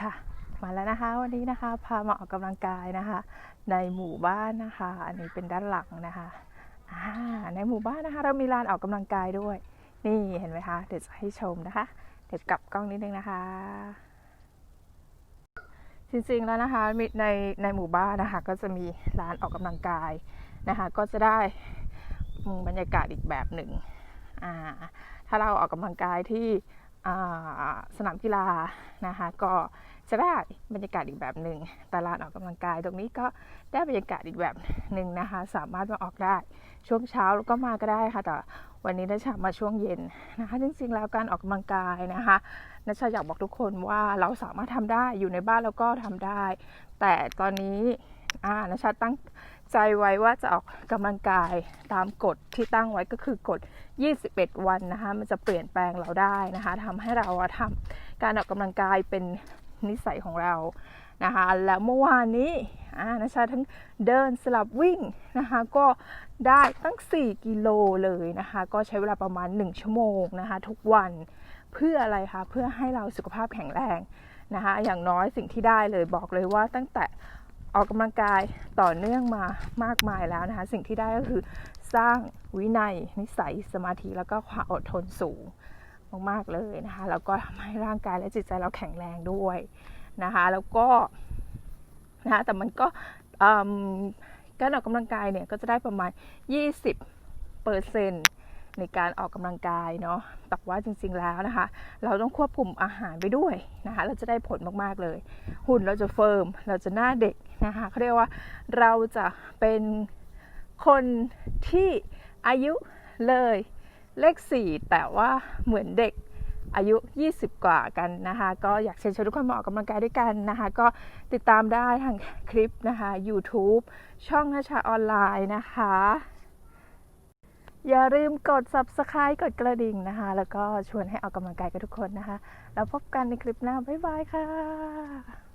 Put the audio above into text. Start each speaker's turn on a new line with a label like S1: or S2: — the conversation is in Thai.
S1: ค่ะมาแล้วนะคะวันนี้นะคะพามาออกกำลังกายนะคะ ในหมู่บ้านนะคะ อันนี้เป็นด้านหลังนะคะในหมู่บ้านนะคะ เรามีลานออกกำลังกายด้วย นี่เห็นไหมคะเดี๋ยวจะให้ชมนะคะ เดี๋ยวกลับกล้องนิดนึงนะคะ จริงๆแล้วนะคะในในหมู่บ้านนะคะ ก็จะมีลานออกกำลังกายนะคะ ก็จะได้อืมบรรยากาศอีกแบบหนึ่งถ้าเราออกกำลังกายที่ สนามกีฬานะคะ ก็จะได้บรรยากาศอีกแบบหนึ่งตลานออกกำลังกาย ตรงนี้ก็ได้บรรยากาศอีกแบบหนึ่งนะคะ สามารถมาออกได้ช่วงเช้าแล้วก็มาก็ได้ค่ะ แต่วันนี้ได้ชามาช่วงเย็นนะคะ จริงๆแล้วการออกกำลังกายนะคะนัชชาอยากบอกทุกคนว่าเราสามารถทำได้อยู่ในบ้านแล้วก็ทำได้ แต่ตอนนี้อ่านัชชาตั้ง ใจไว้ว่าจะออกกำลังกายตามกฎที่ตั้งไว้ก็คือกฎ 21 วันนะคะ มันจะเปลี่ยนแปลงเราได้นะคะทำให้เราทำการออกกำลังกายเป็นนิสัยของเรานะคะ แล้วเมื่อวานนี้อานัชชาทั้งเดินสลับวิ่งนะคะ ก็ได้ตั้ง 4 กิโลเลยนะคะ ก็ใช้เวลาประมาณ 1 ชั่วโมงนะคะ ทุกวันเพื่ออะไรคะ เพื่อให้เราสุขภาพแข็งแรงนะคะ อย่างน้อยสิ่งที่ได้เลยบอกเลยว่าตั้งแต่ ออกกำลังกายต่อเนื่องมามากมายแล้วนะคะ สิ่งที่ได้ก็คือสร้างวินัย นิสัยสมาธิแล้วก็ความอดทนสูงมากๆเลยนะคะ แล้วก็ทำให้ร่างกายและจิตใจเราแข็งแรงด้วยนะคะ แล้วก็นะคะแต่มันก็การออกกำลังกายเนี่ยก็จะได้ประมาณ 20เปอร์เซ็นต์ ในการออกกำลังกายเนาะแต่ว่าจริงๆแล้วนะคะ เราต้องควบคุมอาหารไปด้วยนะคะ เราจะได้ผลมากๆเลย หุ่นเราจะเฟิร์ม เราจะหน้าเด็กนะคะเขาเรียกว่าเราจะเป็นคนที่อายุเลยเลขสี่แต่ว่าเหมือนเด็กอายุ 20 กว่ากันนะคะ ก็อยากเชิญชวนทุกคนมาออกกำลังกายด้วยกันนะคะ ก็ติดตามได้ทางคลิปนะคะ YouTube ช่องนาชาออนไลน์นะคะ อย่าลืมกด subscribe กดกระดิ่งนะคะ แล้วก็ชวนให้ออกกำลังกายกันทุกคนนะคะ แล้วพบกันในคลิปหน้า บ๊ายบายค่ะ